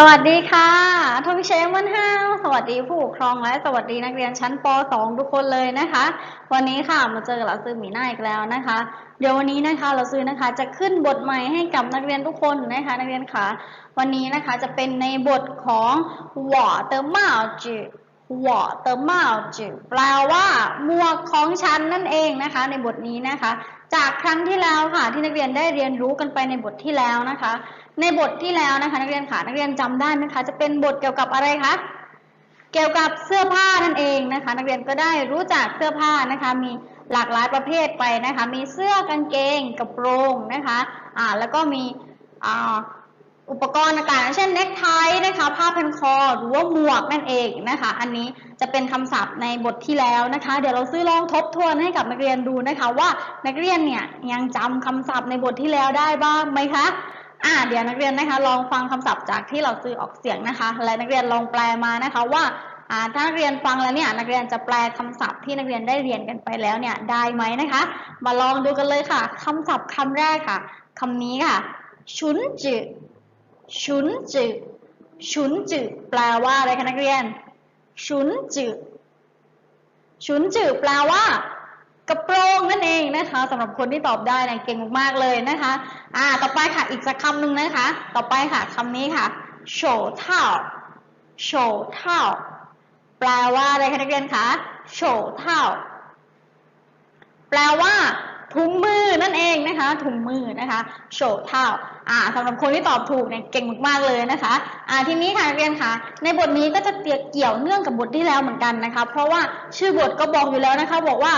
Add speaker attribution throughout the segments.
Speaker 1: สวัสดีค่ะทวิเชมวันห้าสวัสดีผู้ปกครองและสวัสดีนักเรียนชั้นป .2 ทุกคนเลยนะคะ วันนี้ค่ะมาเจอกับเราซื้อหมีหน้าอีกแล้วนะคะ เดี๋ยววันนี้นะคะเราซื้อนะคะจะขึ้นบทใหม่ให้กับนักเรียนทุกคนนะคะ นักเรียนค่ะ วันนี้นะคะจะเป็นในบทของหวอเตอร์มาจืหวอเตอร์มาจืแปลว่าหมวกของฉันนั่นเองนะคะ ในบทนี้นะคะ จากครั้งที่แล้วค่ะที่นักเรียนได้เรียนรู้กันไปในบทที่แล้วนะคะ ในบทที่แล้วนะคะ นักเรียนค่ะนักเรียนจำได้ไหมคะจะเป็นบทเกี่ยวกับอะไรคะเกี่ยวกับเสื้อผ้านั่นเองนะคะ นักเรียนก็ได้รู้จักเสื้อผ้านะคะ มีหลากหลายประเภทไปนะคะ มีเสื้อกางเกงกระโปรงนะคะอ่าแล้วก็มีอ่า อุปกรณ์ต่างๆเช่นเนคไทนะคะ ผ้าพันคอ หรือว่าหมวกนั่นเองนะคะ อันนี้จะเป็นคำศัพท์ในบทที่แล้วนะคะ เดี๋ยวเราซื้อลองทบทวนให้กับนักเรียนดูนะคะ ว่านักเรียนเนี่ยยังจำคำศัพท์ในบทที่แล้วได้บ้างไหมคะอ่าเดี๋ยวนักเรียนนะคะ ลองฟังคำศัพท์จากที่เราซื้อออกเสียงนะคะ และนักเรียนลองแปลมานะคะว่าอ่าถ้านักเรียนฟังแล้วเนี่ยนักเรียนจะแปลคำศัพท์ที่นักเรียนได้เรียนกันไปแล้วเนี่ยได้ไหมนะคะ มาลองดูกันเลยค่ะคำศัพท์คำแรกค่ะคำนี้ค่ะ ชุนจื ชุนจืชุนจืแปลว่าอะไรคะนักเรียน ชุนจืชุนจืแปลว่า กระโปรงนั่นเองนะคะสำหรับคนที่ตอบได้เนี่ยเก่งมากๆเลยนะคะ อ่า ต่อไปค่ะอีกสักคำหนึ่งนะคะ ต่อไปค่ะคำนี้ค่ะโฉเท่าโฉเท่าแปลว่าอะไรคะนักเรียนคะโฉเท่าแปลว่า ถุงมือนั่นเองนะคะ ถุงมือนะคะโฉเท่าอ่าสำหรับคนที่ตอบถูกเนี่ยเก่งมากๆเลยนะคะ อ่าทีนี้ค่ะนักเรียนคะในบทนี้ก็จะเกี่ยวเนื่องกับบทที่แล้วเหมือนกันนะคะ เพราะว่าชื่อบทก็บอกอยู่แล้วนะคะ บอกว่า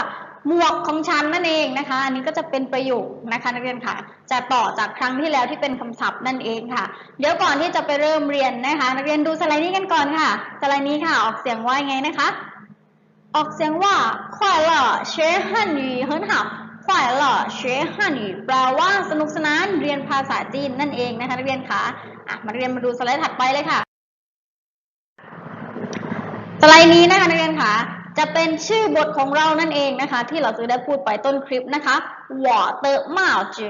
Speaker 1: หมวกของฉันนั่นเองนะคะ อันนี้ก็จะเป็นประโยคนะคะนักเรียนค่ะ จะต่อจากครั้งที่แล้วที่เป็นคำศัพท์นั่นเองค่ะ เดี๋ยวก่อนที่จะไปเริ่มเรียนนะคะ นักเรียนดูสไลด์นี้กันก่อนค่ะ สไลด์นี้ค่ะ ออกเสียงว่าไงนะคะ ออกเสียงว่า快乐学汉语很好 ขวายหล่อเชฮัแปลว่าสนุกสนานเรียนภาษาจีนนั่นเองนะคะนักเรียนคะมาเรียนมาดูสไลด์ถัดไปเลยค่ะสไลด์นี้นะคะนักเรียนคะจะเป็นชื่อบทของเรานั่นเองนะคะ ที่เราจะได้พูดไปต้นคลิปนะคะหวอเตอร์มาจื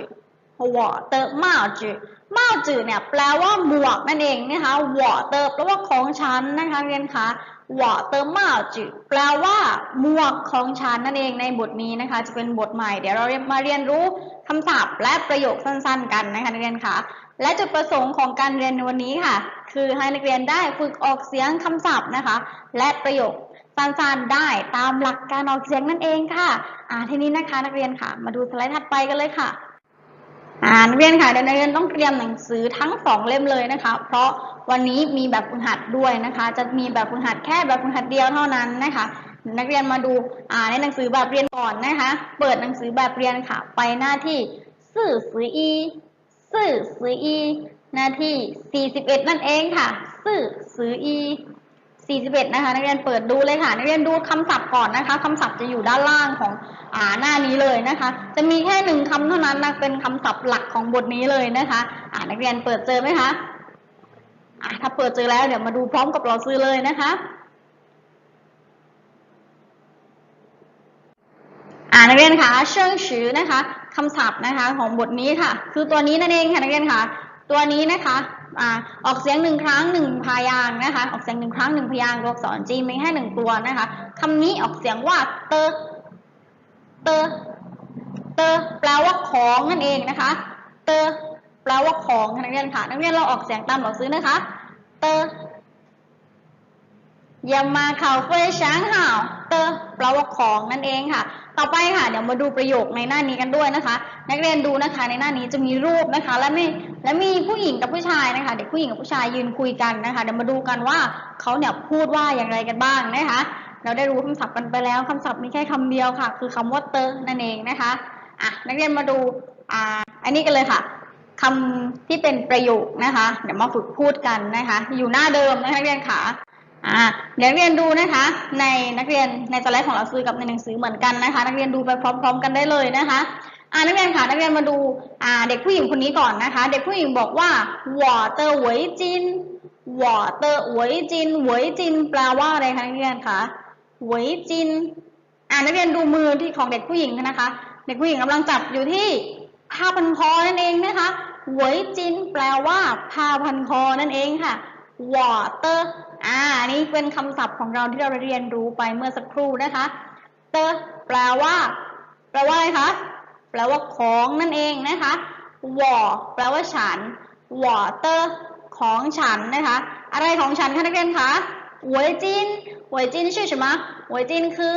Speaker 1: วอเตอร์มาจืมาจืเนี่ยแปลว่าหมวกนั่นเองนะคะหวอเตอร์แปลว่าของฉันนะคะเรียนคะ หวอเติมมาจือแปลว่าหมวกของฉันนั่นเองในบทนี้นะคะ จะเป็นบทใหม่ เดี๋ยวเรามาเรียนรู้คำศัพท์และประโยคสั้นๆ กันนะคะนักเรียนคะและจุดประสงค์ของการเรียนในวันนี้ค่ะ คือให้นักเรียนได้ฝึกออกเสียงคำศัพท์นะคะ และประโยคสั้นๆได้ตามหลักการออกเสียงนั่นเองค่ะอ่าทีนี้นะคะนักเรียนค่ะ มาดูสไลด์ถัดไปกันเลยค่ะอ่านักเรียนค่ะเดี๋ยวนักเรียนต้องเตรียมหนังสือทั้งสองเล่มเลยนะคะ เพราะ วันนี้มีแบบฝึกหัดด้วยนะคะ จะมีแบบฝึกหัดแค่แบบฝึกหัดเดียวเท่านั้นนะคะ นักเรียนมาดูอ่าในหนังสือแบบเรียนก่อนนะคะ เปิดหนังสือแบบเรียนค่ะ ไปหน้าที่สื่อสืออีสื่อสืออีหน้าที่ 41 นั่นเองค่ะ สื่อสืออี41 นะคะ นักเรียนเปิดดูเลยค่ะ นักเรียนดูคำศัพท์ก่อนนะคะคำศัพท์จะอยู่ด้านล่างของอ่าหน้านี้เลยนะคะ จะมีแค่หนึ่งคำเท่านั้นนะเป็นคำศัพท์หลักของบทนี้เลยนะคะ อ่านักเรียนเปิดเจอไหมคะ อ่าถ้าเปิดเจอแล้วเดี๋ยวมาดูพร้อมกับเราซื้อเลยนะคะอ่านักเรียนคะเชิงชื่อนะคะคำศัพท์นะคะของบทนี้ค่ะ คือตัวนี้นั่นเองค่ะนักเรียนคะตัวนี้นะคะอ่าออกเสียงหนึ่งครั้งหนึ่งพยางค์นะคะออกเสียงหนึ่งครั้งหนึ่งพยางค์ตัวอักษรจีนมีแค่หนึ่งตัวนะคะคำนี้ออกเสียงว่าเตอเตอเตอแปลว่าของนั่นเองนะคะ เตอ แปลว่าของค่ะนักเรียนค่ะ นักเรียนเราออกเสียงตามเราซื้อนะคะเตออย่ามาเข่าเฟยช้างห่าวเตอแปลว่าของนั่นเองค่ะ ต่อไปค่ะ เดี๋ยวมาดูประโยคในหน้านี้กันด้วยนะคะ นักเรียนดูนะคะในหน้านี้จะมีรูปนะคะ และมีและมีผู้หญิงกับผู้ชายนะคะ เด็กผู้หญิงกับผู้ชายยืนคุยกันนะคะ เดี๋ยวมาดูกันว่าเขาเนี่ยพูดว่าอย่างไรกันบ้างนะคะ เราได้รู้คำศัพท์กันไปแล้วคำศัพท์มีแค่คำเดียวค่ะ คือคำว่าเตอนั่นเองนะคะ อะ นักเรียนมาดู อ่า อันนี้กันเลยค่ะ คำที่เป็นประโยคนะคะ เดี๋ยวมาฝึกพูดกันนะคะ อยู่หน้าเดิมนะคะเรียนขาอ่าเดี๋ยวเรียนดูนะคะ ในนักเรียนในสไลด์ของเราซื้อกับในหนังสือเหมือนกันนะคะ นักเรียนดูไปพร้อม ๆ กันได้เลยนะคะอ่านักเรียนค่ะนักเรียนมาดูอ่าเด็กผู้หญิงคนนี้ก่อนนะคะ เด็กผู้หญิงบอกว่าหวอเตอร์หวยจินหวอเตหวยจินหวยจินแปลว่าอะไรคะนักเรียนคะหวยจินอ่านักเรียนดูมือที่ของเด็กผู้หญิงนะคะ เด็กผู้หญิงกำลังจับอยู่ที่ผ้าพันคอนั่นเองนะคะ หวยจินแปลว่าผ้าพันคอนั่นเองค่ะ water อ่า นี่เป็นคำศัพท์ของเราที่เราเรียนรู้ไปเมื่อสักครู่นะคะ เตอแปลว่า แปลว่าอะไรคะ แปลว่าของนั่นเองนะคะ war แปลว่าฉัน water ของฉันนะคะ อะไรของฉันคะนักเรียนคะหวยจินหวยจินชื่อใช่ไหมหวยจินคือ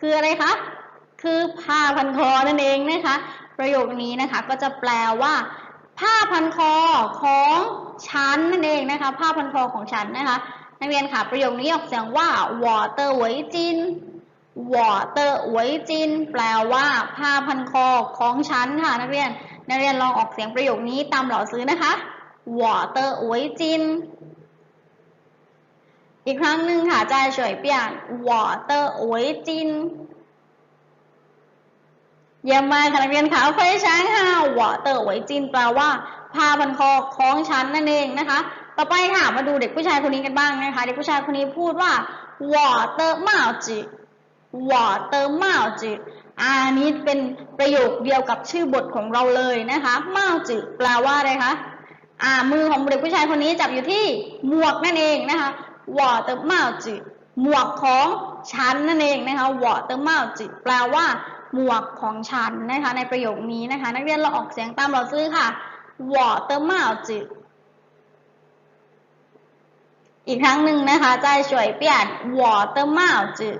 Speaker 1: คืออะไรคะ คือผ้าพันคอนั่นเองนะคะ ประโยคนี้นะคะ ก็จะแปลว่า ผ้าพันคอของฉันนั่นเองนะคะ ผ้าพันคอของฉันนะคะ นักเรียนค่ะประโยคนี้ออกเสียงว่า water ไว้จิน water ไว้จินแปลว่าผ้าพันคอของฉันค่ะ นักเรียน นักเรียนลองออกเสียงประโยคนี้ตามหล่อซื้อนะคะ water ไว้จินอีกครั้งหนึ่งค่ะจะเฉยเปลี่ยน water ไว้จิน เยี่ยมมากค่ะนักเรียนค่ะ非常好我的围巾แปลว่า ผ้าพันคอของฉันนั่นเองนะคะ ต่อไปค่ะมาดูเด็กผู้ชายคนนี้กันบ้างนะคะ เด็กผู้ชายคนนี้พูดว่า我的帽子我的帽子อันนี้เป็นประโยคเดียวกับชื่อบทของเราเลยนะคะเมาจืแปลว่าอะไรคะ อ่า มือของเด็กผู้ชายคนนี้จับอยู่ที่หมวกนั่นเองนะคะ我的帽子หมวกของฉันนั่นเองนะคะ我的帽子แปลว่า บวกของฉันนะคะ ในประโยคนี้นะคะ นักเรียนเราออกเสียงตามเราซื้อค่ะ water มาจือีกครั้งหนึ่งนะคะใจช่วยเปลี่ยน water มาจือ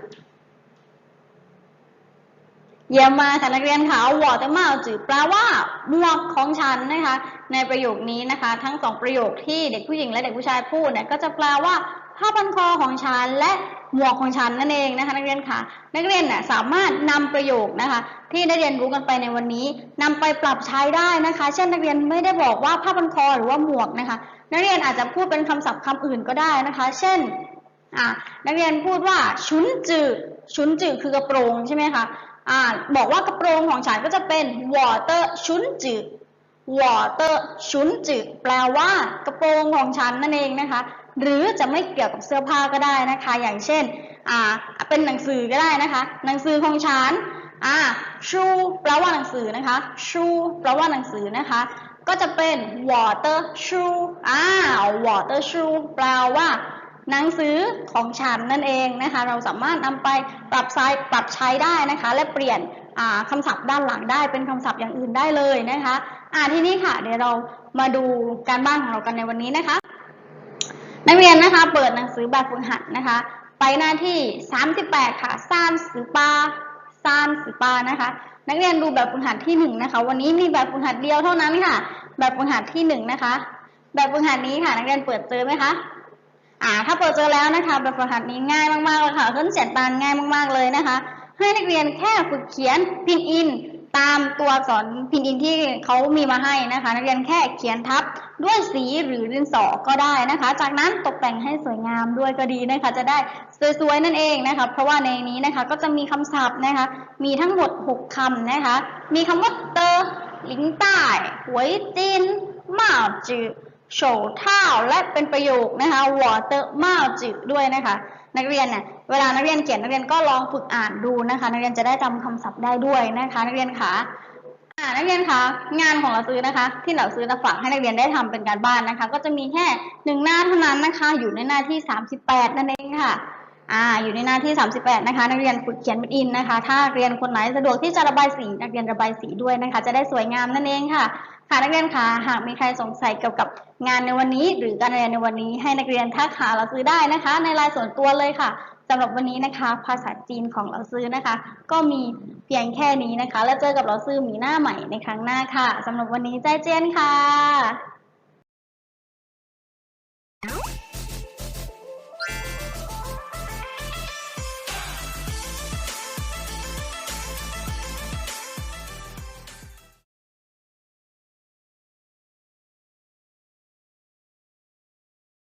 Speaker 1: เยี่ยมมากค่ะนักเรียนค่ะวอเตอร์มาจือแปลว่าบวกของฉันนะคะ ในประโยคนี้นะคะ ทั้งสองประโยคที่เด็กผู้หญิงและเด็กผู้ชายพูดเนี่ยก็จะแปลว่าผ้าพันคอของฉันและ หมวกของฉันนั่นเองนะคะนักเรียนค่ะ นักเรียนน่ยสามารถนำประโยคนะคะ ที่ได้เรียนรู้กันไปในวันนี้นำไปปรับใช้ได้นะคะ เช่นนักเรียนไม่ได้บอกว่าผ้าพันคอหรือว่าหมวกนะคะ นักเรียนอาจจะพูดเป็นคำศัพท์คำอื่นก็ได้นะคะ เช่นอ่านักเรียนพูดว่าชุนจือชุนจือคือกระโปรงใช่ไหมคะอ่าบอกว่ากระโปรงของฉันก็จะเป็น water ชุนจืด water ชุนจืดแปลว่ากระโปรงของฉันนั่นเองนะคะ หรือจะไม่เกี่ยวกับเสื้อผ้าก็ได้นะคะ อย่างเช่นอ่าเป็นหนังสือก็ได้นะคะ หนังสือของฉันอ่าชูแปลว่าหนังสือนะคะชูแปลว่าหนังสือนะคะ ก็จะเป็น water shoe อ่า water shoe แปลว่าหนังสือของฉันนั่นเองนะคะ เราสามารถนำไปปรับใช้ปรับใช้ได้นะคะ และเปลี่ยนคำศัพท์ด้านหลังได้เป็นคำศัพท์อย่างอื่นได้เลยนะคะ อ่าทีนี้ค่ะ เดี๋ยวเรามาดูการบ้านของเรากันในวันนี้นะคะ นักเรียนนะคะ เปิดหนังสือแบบฝึกหัดนะคะ ไปหน้าที่ 38 ค่ะซานสือปาซานสือปานะคะ นักเรียนดูแบบฝึกหัดที่หนึ่งนะคะ วันนี้มีแบบฝึกหัดเดียวเท่านั้นค่ะ แบบฝึกหัดที่หนึ่งนะคะ แบบฝึกหัดนี้ค่ะ นักเรียนเปิดเจอไหมคะอ่า ถ้าเปิดเจอแล้วนะคะ แบบฝึกหัดนี้ง่ายมากๆเลยค่ะ ขึ้นเสียงตานง่ายมากๆเลยนะคะ ให้นักเรียนแค่ฝึกเขียนพินอิน ตามตัวอักษรพินอินที่เขามีมาให้นะคะ นักเรียนแค่เขียนทับด้วยสีหรือดินสอก็ได้นะคะ จากนั้นตกแต่งให้สวยงามด้วยก็ดีนะคะ จะได้สวยๆนั่นเองนะคะ เพราะว่าในนี้นะคะก็จะมีคำศัพท์นะคะ มีทั้งหมด 6คำนะคะ มีคำว่าเตอลิงต่ายหวยจินมาจือโฉเท่าและเป็นประโยคนะคะหัวเตอร์มาจือด้วยนะคะ นักเรียนเนี่ย เวลานักเรียนเขียนนักเรียนก็ลองฝึกอ่านดูนะคะ นักเรียนจะได้จำคำศัพท์ได้ด้วยนะคะ นักเรียนคะอ่านักเรียนคะงานของเราซื้อนะคะ ที่เราซื้อจะฝากให้นักเรียนได้ทำเป็นการบ้านนะคะ ก็จะมีแค่หนึ่งหน้าเท่านั้นนะคะ อยู่ในหน้าที่ 38 นั่นเองค่ะอ่าอยู่ในหน้าที่ 38 นะคะ นักเรียนฝึกเขียนเป็นอินนะคะ ถ้าเรียนคนไหนสะดวกที่จะระบายสีนักเรียนระบายสีด้วยนะคะ จะได้สวยงามนั่นเองค่ะค่ะนักเรียนคะหากมีใครสงสัยเกี่ยวกับงานในวันนี้ หรือการเรียนในวันนี้ให้นักเรียนทักหาเราซื้อได้นะคะ ในไลน์ส่วนตัวเลยค่ะ สำหรับวันนี้นะคะ ภาษาจีนของเราซื้อนะคะ ก็มีเพียงแค่นี้นะคะ แล้วเจอกับเราซื้อมีหน้าใหม่ในครั้งหน้าค่ะสำหรับวันนี้ใจเจียนค่ะ